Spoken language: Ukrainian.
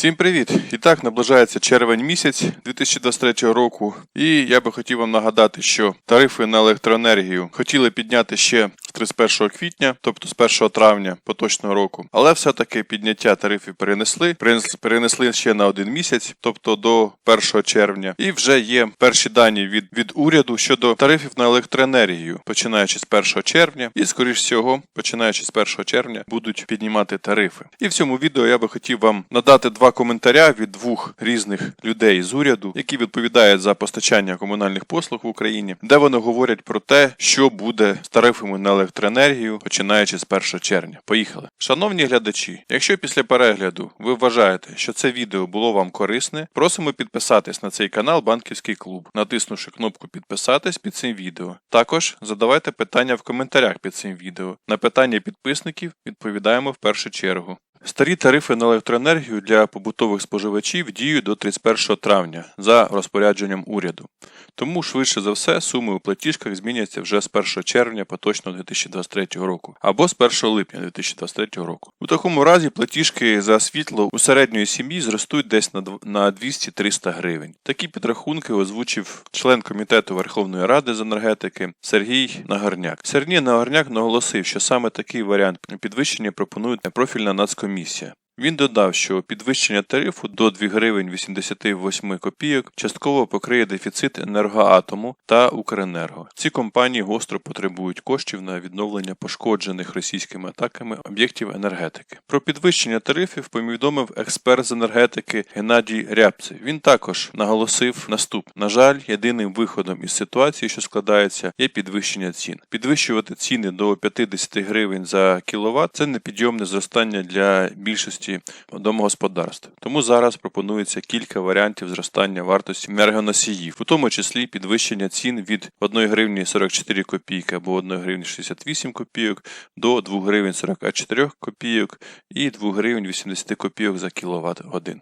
Всім привіт! І так наближається червень місяць 2023 року, і я би хотів вам нагадати, що тарифи на електроенергію хотіли підняти ще 31 квітня, тобто з 1 травня поточного року, але все-таки підняття тарифів перенесли, перенес- перенесли ще на один місяць, тобто до 1 червня. І вже є перші дані від, від уряду щодо тарифів на електроенергію, починаючи з 1 червня, і скоріш всього, починаючи з 1 червня, будуть піднімати тарифи. І в цьому відео я би хотів вам надати два коментаря від двох різних людей з уряду, які відповідають за постачання комунальних послуг в Україні, де вони говорять про те, що буде з тарифами на електроенергію, починаючи з 1 червня. Поїхали. Шановні глядачі, якщо після перегляду ви вважаєте, що це відео було вам корисне, просимо підписатись на цей канал Банківський клуб, натиснувши кнопку підписатись під цим відео. Також задавайте питання в коментарях під цим відео. На питання підписників відповідаємо в першу чергу. Старі тарифи на електроенергію для побутових споживачів діють до 31 травня за розпорядженням уряду. Тому швидше за все суми у платіжках зміняться вже з 1 червня поточного 2023 року або з 1 липня 2023 року. У такому разі платіжки за світло у середньої сім'ї зростуть десь на 200-300 гривень. Такі підрахунки озвучив член комітету Верховної Ради з енергетики Сергій Нагарняк. Сергій Нагарняк наголосив, що саме такий варіант підвищення пропонує профільна нацкомісія комісія. Він додав, що підвищення тарифу до 2 гривень 88 копійок частково покриє дефіцит енергоатому та Укренерго. Ці компанії гостро потребують коштів на відновлення пошкоджених російськими атаками об'єктів енергетики. Про підвищення тарифів повідомив експерт з енергетики Геннадій Рябцев. Він також наголосив наступ. На жаль, єдиним виходом із ситуації, що складається, є підвищення цін. Підвищувати ціни до 50 гривень за кіловат – це непідйомне зростання для більшості домогосподарств. Тому зараз пропонується кілька варіантів зростання вартості енергоносіїв, у тому числі підвищення цін від 1 гривні 44 копійки або 1 гривні 68 копійок до 2 гривень 44 копійок і 2 гривень 80 копійок за кіловат годин.